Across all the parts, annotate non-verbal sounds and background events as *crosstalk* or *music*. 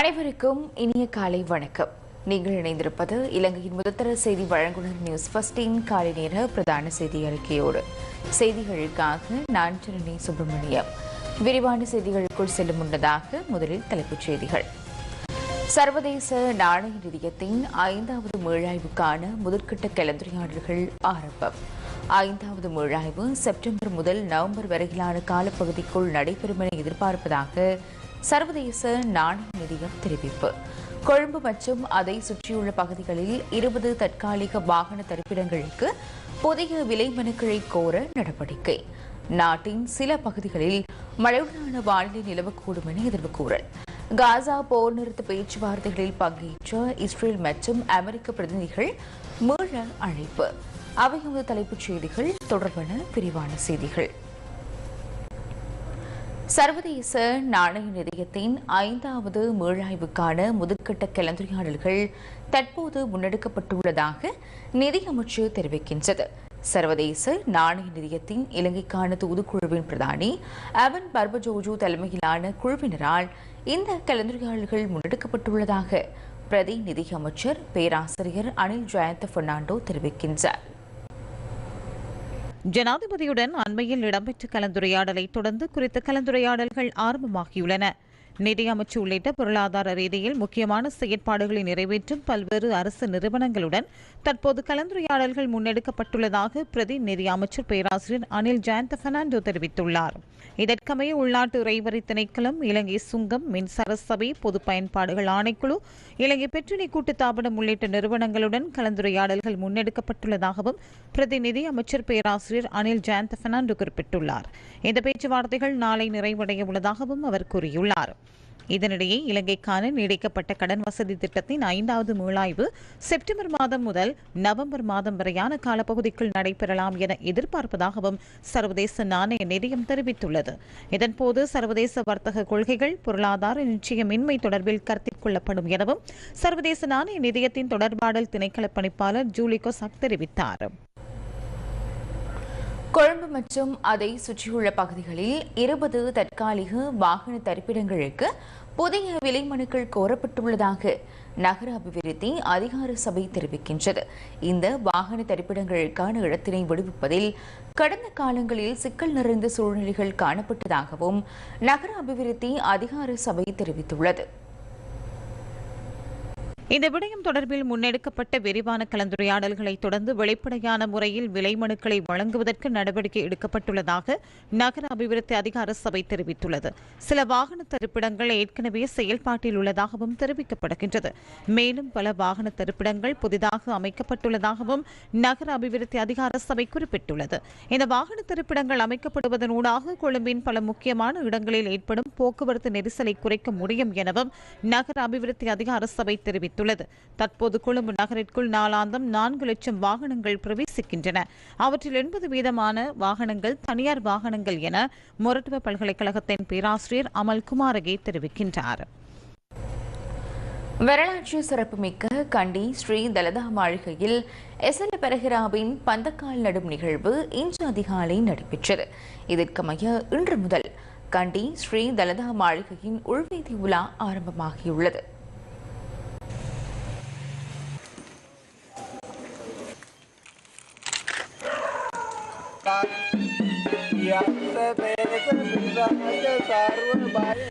அனைவருக்கும் இனிய காலை வணக்கம். நீங்கள் இணைந்திருப்பது இலங்கையின் முதற்தர செய்தி வழங்குனர் நியூஸ் ஃபஸ்டின் காலை நேர பிரதான செய்தி அறிக்கையோடு. செய்திகளுக்காக நான் சரணி சுப்பிரமணியம். விரிவான செய்திகளுக்குள் செல்லும் முன்னதாக முதலில் தலைப்புச் செய்திகள். சர்வதேச நாணய நிதியத்தின் ஐந்தாவது மீளாய்வுக்கான முதற்கட்ட கலந்துரையாடல்கள் ஆரம்பம். ஐந்தாவது மீளாய்வு செப்டம்பர் முதல் நவம்பர் வரையிலான காலப்பகுதிக்குள் நடைபெறும் என எதிர்பார்ப்பதாக சர்வதேச நாணய நிதியம் தெரிவிப்பு. கொழும்பு மற்றும் அதை சுற்றியுள்ள பகுதிகளில் இருபது தற்காலிக வாகன தரிப்பிடங்களுக்கு புதிய விலை மனுக்களை கோர நடவடிக்கை. நாட்டின் சில பகுதிகளில் மழையுடனான வானிலை நிலவக்கூடும் என எதிர்வு கூறல். காசா போர் நிறுத்த பேச்சுவார்த்தைகளில் பங்கேற்ற இஸ்ரேல் மற்றும் அமெரிக்க பிரதிநிதிகள் மீள அழைப்பு. அவையுள்ள தலைப்புச் செய்திகள் தொடர்பான விரிவான செய்திகள். சர்வதேச நாணய நிதியத்தின் ஐந்தாவது மீளாய்வுக்கான முதற்கட்ட கலந்துரையாடல்கள் தற்போது முன்னெடுக்கப்பட்டுள்ளதாக நிதியமைச்சு தெரிவிக்கின்றது. சர்வதேச நாணய நிதியத்தின் இலங்கைக்கான தூதுக்குழுவின் பிரதானி அவன் பர்பஜோஜு தலைமையிலான குழுவினரால் இந்த கலந்துரையாடல்கள் முன்னெடுக்கப்பட்டுள்ளதாக பிரதி நிதியமைச்சர் பேராசிரியர் அனில் ஜெயந்த பெர்னாண்டோ தெரிவிக்கின்றார். ஜனாதிபதியுடன் அண்மையில் இடம்பெற்ற கலந்துரையாடலை தொடர்ந்து குறித்த கலந்துரையாடல்கள் ஆரம்பமாகியுள்ளன. நிதியமைச்சு உள்ளிட்ட பொருளாதார ரீதியில் முக்கியமான செயற்பாடுகளை நிறைவேற்றும் பல்வேறு அரசு நிறுவனங்களுடன் தற்போது கலந்துரையாடல்கள் முன்னெடுக்கப்பட்டுள்ளதாக பிரதி நிதி அமைச்சர் பேராசிரியர் அனில் ஜெயந்த பெர்னாண்டோ தெரிவித்துள்ளார். இதற்கமைய உள்நாட்டு இறைவரி திணைக்களம் இலங்கை சுங்கம் மின்சார சபை பொது பயன்பாடுகள் ஆணைக்குழு இலங்கை பெட்ரோலிய கூட்டுத்தாபனம் உள்ளிட்ட நிறுவனங்களுடன் கலந்துரையாடல்கள் முன்னெடுக்கப்பட்டுள்ளதாகவும் பிரதிநிதி அமைச்சர் பேராசிரியர் அனில் ஜெயந்த பெர்னாண்டோ குறிப்பிட்டுள்ளார். இந்த பேச்சுவார்த்தைகள் நாளை நிறைவடைய உள்ளதாகவும் அவர் கூறியுள்ளார். இதனிடையே இலங்கைக்கான நீடிக்கப்பட்ட கடன் வசதி திட்டத்தின் ஐந்தாவது மீளாய்வு செப்டம்பர் மாதம் முதல் நவம்பர் மாதம் வரையான காலப்பகுதிக்குள் நடைபெறலாம் என எதிர்பார்ப்பதாகவும் சர்வதேச நாணய நிதியம் தெரிவித்துள்ளது. இதன்போது சர்வதேச வர்த்தக கொள்கைகள் பொருளாதார நிச்சயமின்மை தொடர்பில் கருத்தில் கொள்ளப்படும் எனவும் சர்வதேச நாணய நிதியத்தின் தொடர்பாடல் திணைக்கள பணிப்பாளர் ஜூலி கொசாக் தெரிவித்தார். கொழும்பு மற்றும் அதை சுற்றியுள்ள பகுதிகளில் இருபது தற்காலிக வாகன தரிப்பிடங்களுக்கு புதிய விலை மனுக்கள் கோரப்பட்டுள்ளதாக நகர அபிவிருத்தி அதிகார சபை தெரிவிக்கின்றது. இந்த வாகன தரிப்பிடங்களுக்கான இடத்தினை விடுவிப்பதில் கடந்த காலங்களில் சிக்கல் நிறைந்த சூழ்நிலைகள் காணப்பட்டதாகவும் நகர அபிவிருத்தி அதிகார சபை தெரிவித்துள்ளது. இந்த விடயம் தொடர்பில் முன்னெடுக்கப்பட்ட விரிவான கலந்துரையாடல்களை தொடர்ந்து வெளிப்படையான முறையில் விலை மனுக்களை வழங்குவதற்கு நடவடிக்கை எடுக்கப்பட்டுள்ளதாக நகர அபிவிருத்தி அதிகார சபை தெரிவித்துள்ளது. சில வாகன தரிப்பிடங்கள் ஏற்கனவே செயல்பாட்டில் உள்ளதாகவும் தெரிவிக்கப்படுகின்றது. மேலும் பல வாகன தரிப்பிடங்கள் புதிதாக அமைக்கப்பட்டுள்ளதாகவும் நகர அபிவிருத்தி அதிகார சபை குறிப்பிட்டுள்ளது. இந்த வாகன தரிப்பிடங்கள் அமைக்கப்படுவதனூடாக கொழும்பின் பல முக்கியமான இடங்களில் ஏற்படும் போக்குவரத்து நெரிசலை குறைக்க முடியும் எனவும் நகர அபிவிருத்தி அதிகார சபை தெரிவித்துள்ளது. தெரிவித்துள்ளது தற்போது கொழும்பு நகரிற்குள் நாளாந்தம் நான்கு லட்சம் வாகனங்கள் பிரவேசிக்கின்றன. அவற்றில் எண்பது வீதமான வாகனங்கள் தனியார் வாகனங்கள் என மொரட்டுவ பல்கலைக்கழகத்தின் பேராசிரியர் அமல் குமாரகே தெரிவிக்கின்றார். வரலாற்று சிறப்புமிக்க கண்டி ஸ்ரீ தலதா மாளிகையில் எஸ்எல் பெரஹிராவின் பந்தக்கால் நடும் நிகழ்வு இன்று அதிகாலை நடைபெற்றது. இதற்கமைய இன்று முதல் கண்டி ஸ்ரீ தலதா மாளிகையின் உள்வீதி உலா ஆரம்பமாகியுள்ளது. या सर्वभाग्य सर्वभाग्य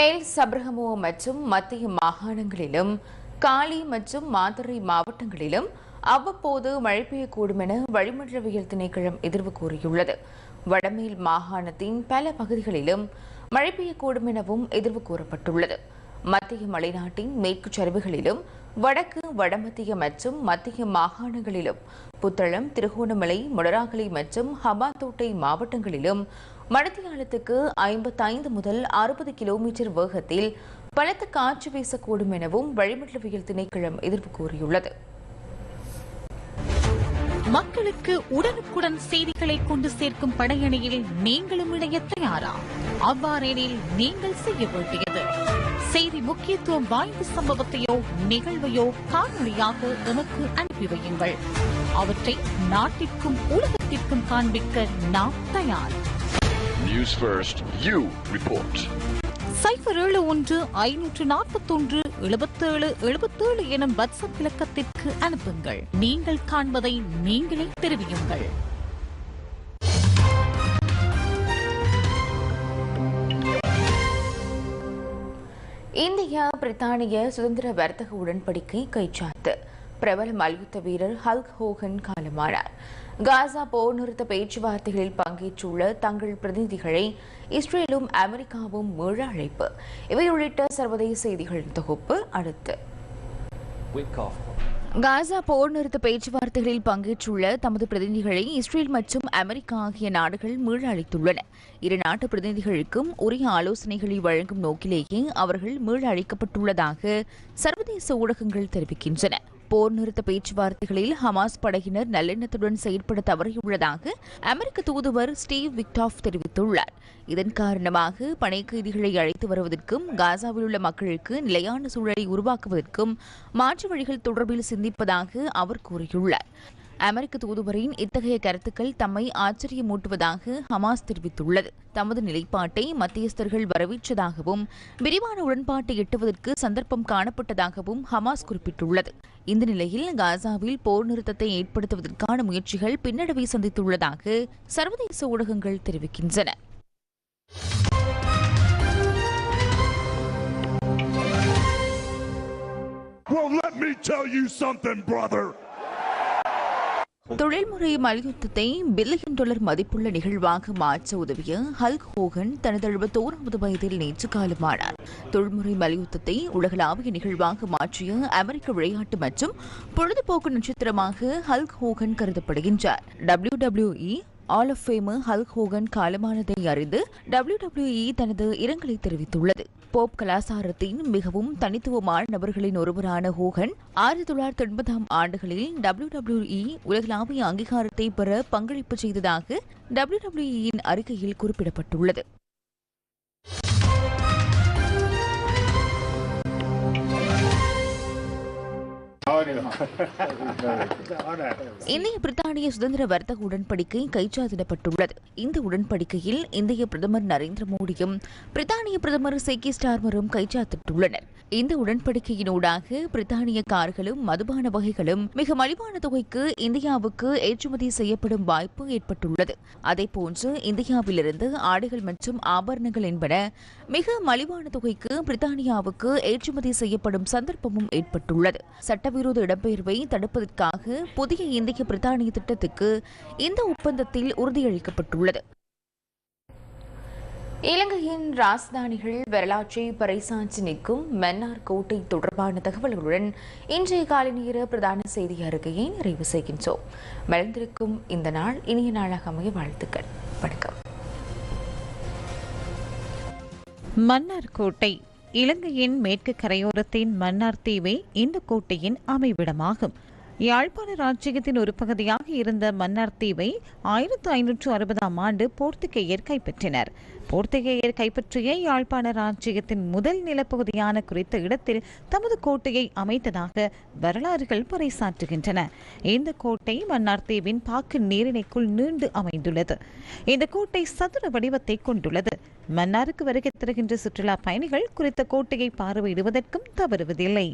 மேல் சப்ரகமோ மற்றும் மத்திய மாகாணங்களிலும் காலி மற்றும் மாத்தறை மாவட்டங்களிலும் அவ்வப்போது மழை பெய்யக்கூடும் என வளிமண்டலவியல் திணைக்களம் எதிர்வு கூறியுள்ளது. வடமேல் மாகாணத்தின் பல பகுதிகளிலும் மழை பெய்யக்கூடும் எனவும் எதிர்வு கூறப்பட்டுள்ளது. மத்திய மலைநாட்டின் மேற்கு சரிவுகளிலும் வடக்கு வடமத்திய மற்றும் மத்திய மாகாணங்களிலும் புத்தளம் திருகோணமலை முடராகலை மற்றும் ஹபாத்தோட்டை மாவட்டங்களிலும் மணித்தியாலத்துக்கு ஐம்பத்தைந்து முதல் அறுபது கிலோமீட்டர் வேகத்தில் பலத்த காற்று வீசக்கூடும் எனவும் வளிமண்டலவியல் திணைக்களம் எதிர்ப்பு கூறியுள்ளது. மக்களுக்கு உடனுக்குடன் செய்திகளை கொண்டு சேர்க்கும் படையணியில் நீங்களும் இணைய தயாரா? அவ்வாறெனில் நீங்கள் செய்ய வேண்டியது. செய்தி முக்கியத்துவம் வாய்ந்த சம்பவத்தையோ நிகழ்வையோ காணொளியாக எமக்கு அனுப்பி வையுங்கள். அவற்றை நாட்டிற்கும் உலகத்திற்கும் காண்பிக்க நாம் தயார். First, you report. சைபர் ஏழு ஒன்று ஐநூற்று நாற்பத்தொன்று எழுபத்தேழு எழுபத்தேழு எனும் வாட்ஸ்அப் இலக்கத்திற்கு அனுப்புங்கள். நீங்கள் காண்பதை நீங்களே தெரிவியுங்கள். இந்தியா பிரித்தானிய சுதந்திர வர்த்தக உடன்படிக்கை கைச்சாத்து. பிரபல மல்யுத்த வீரர் ஹல்க் ஹோகன் காலமானார். காசா போர் நிறுத்த பேச்சுவார்த்தைகளில் பங்கேற்றுள்ள தங்கள் பிரதிநிதிகளை இஸ்ரேலும் அமெரிக்காவும் மீள அழைப்பு. இவை உள்ளிட்ட சர்வதேச செய்திகளின் தொகுப்பு அடுத்து. காசா போர் நிறுத்த பேச்சுவார்த்தைகளில் பங்கேற்றுள்ள தமது பிரதிநிதிகளை இஸ்ரேல் மற்றும் அமெரிக்கா ஆகிய நாடுகள் மீள அளித்துள்ளன இரு நாட்டு பிரதிநிதிகளுக்கும் உரிய ஆலோசனைகளை வழங்கும் நோக்கிலேயே அவர்கள் மீள அளிக்கப்பட்டுள்ளதாக சர்வதேச ஊடகங்கள் தெரிவிக்கின்றன. போர் நிறுத்த பேச்சுவார்த்தைகளில் ஹமாஸ் படையினர் நல்லெண்ணத்துடன் செயற்பட தவறியுள்ளதாக அமெரிக்க தூதுவர் ஸ்டீவ் விக்டாஃப் தெரிவித்துள்ளார். இதன் காரணமாக பனை கைதிகளை அழைத்து வருவதற்கும் காசாவில் உள்ள மக்களுக்கு நிலையான சூழலை உருவாக்குவதற்கும் மாற்று வழிகள் தொடர்பில் சிந்திப்பதாக அவர் கூறியுள்ளார். அமெரிக்க தூதுவரின் இத்தகைய கருத்துக்கள் தம்மை ஆச்சரியமூட்டுவதாக ஹமாஸ் தெரிவித்துள்ளது. தமது நிலைப்பாட்டை மத்தியஸ்தர்கள் வரவேற்றதாகவும் விரிவான உடன்பாட்டை எட்டுவதற்கு சந்தர்ப்பம் காணப்பட்டதாகவும் ஹமாஸ் குறிப்பிட்டுள்ளது. இந்த நிலையில் காசாவில் போர் நிறுத்தத்தை ஏற்படுத்துவதற்கான முயற்சிகள் பின்னடைவை சந்தித்துள்ளதாக சர்வதேச ஊடகங்கள் தெரிவிக்கின்றன. Well, let me tell you something, brother. தொழில்முறை மல்யுத்தத்தை பில்லியன் டாலர் மதிப்புள்ள நிகழ்வாக மாற்ற உதவிய ஹல்க் ஹோகன் தனது எழுபத்தோராவது வயதில் நேற்று காலமானார். தொழில்முறை மல்யுத்தத்தை உலகளாவிய நிகழ்வாக மாற்றிய அமெரிக்க விளையாட்டு மற்றும் பொழுதுபோக்கு நட்சத்திரமாக Hulk Hogan கருதப்படுகின்றார். W hall of famer Hulk Hogan காலமானதை அறிந்து டபிள்யூ தனது இரங்கலை தெரிவித்துள்ளது. போப் கலாசாரத்தின் மிகவும் தனித்துவமான நபர்களின் ஒருவரான ஹோகன் ஆயிரத்தி தொள்ளாயிரத்தி எண்பதாம் ஆண்டுகளில் டபிள்யூ உலகளாவிய அங்கீகாரத்தை பெற பங்களிப்பு செய்ததாக டபிள்யூ அறிக்கையில் குறிப்பிடப்பட்டுள்ளது. *laughs* இந்திய பிரித்தானிய சுதந்திர வர்த்தக உடன்படிக்கை கைச்சாதிடப்பட்டுள்ளது இந்த உடன்படிக்கையில் இந்திய பிரதமர் நரேந்திர மோடியும் பிரித்தானிய பிரதமர் செக்கி ஸ்டார்மரும் கைச்சாத்திட்டுள்ளனர். இந்த உடன்படிக்கையினூடாக பிரித்தானிய கார்களும் மதுபான வகைகளும் மிக மலிவான தொகைக்கு இந்தியாவுக்கு ஏற்றுமதி செய்யப்படும் வாய்ப்பு ஏற்பட்டுள்ளது. அதேபோன்று இந்தியாவிலிருந்து ஆடைகள் மற்றும் ஆபரணங்கள் என்பன மிக மலிவான தொகைக்கு பிரித்தானியாவுக்கு ஏற்றுமதி செய்யப்படும் சந்தர்ப்பமும் ஏற்பட்டுள்ளது. சட்டவிரோத இடம்பெயர்வை தடுப்பதற்காக புதிய இந்திய பிரித்தானிய திட்டத்துக்கு இந்த ஒப்பந்தத்தில் உறுதியளிக்கப்பட்டுள்ளது. இலங்கையின் ராஜதானிகள் வரலாற்றை பறைசாற்றி நிற்கும் மன்னார் கோட்டை தொடர்பான தகவல்களுடன் இன்றைய காலை நேர பிரதான செய்தி அறிக்கையை நிறைவு செய்கின்றோம். மலர்ந்திருக்கும் இந்த நாள் இனிய நாளாக அமைய வாழ்த்துக்கள். வணக்கம். மன்னார் கோட்டை இலங்கையின் மேற்கு கரையோரத்தின் மன்னார் தீவே இந்த கோட்டையின் அமைவிடமாகும். யாழ்ப்பாண ராஜ்யத்தின் ஒரு பகுதியாக இருந்த மன்னார் தீவை ஆயிரத்து ஐநூற்று அறுபதாம் ஆண்டு போர்த்துகேயர் கைப்பற்றினர். போர்த்துகேயர் கைப்பற்றிய யாழ்ப்பாண ராஜ்யத்தின் முதல் நிலப்பகுதியான குறித்த இடத்தில் தமது கோட்டையை அமைத்ததாக வரலாறுகள் பறைசாற்றுகின்றன. இந்த கோட்டை மன்னார் தீவின் பாக்கு நீரிணைக்குள் நீண்டு அமைந்துள்ளது. இந்த கோட்டை சதுர வடிவத்தை கொண்டுள்ளது. மன்னாருக்கு வருகை தருகின்ற சுற்றுலா பயணிகள் குறித்த கோட்டையை பார்வையிடுவதற்கும் தவறுவதில்லை.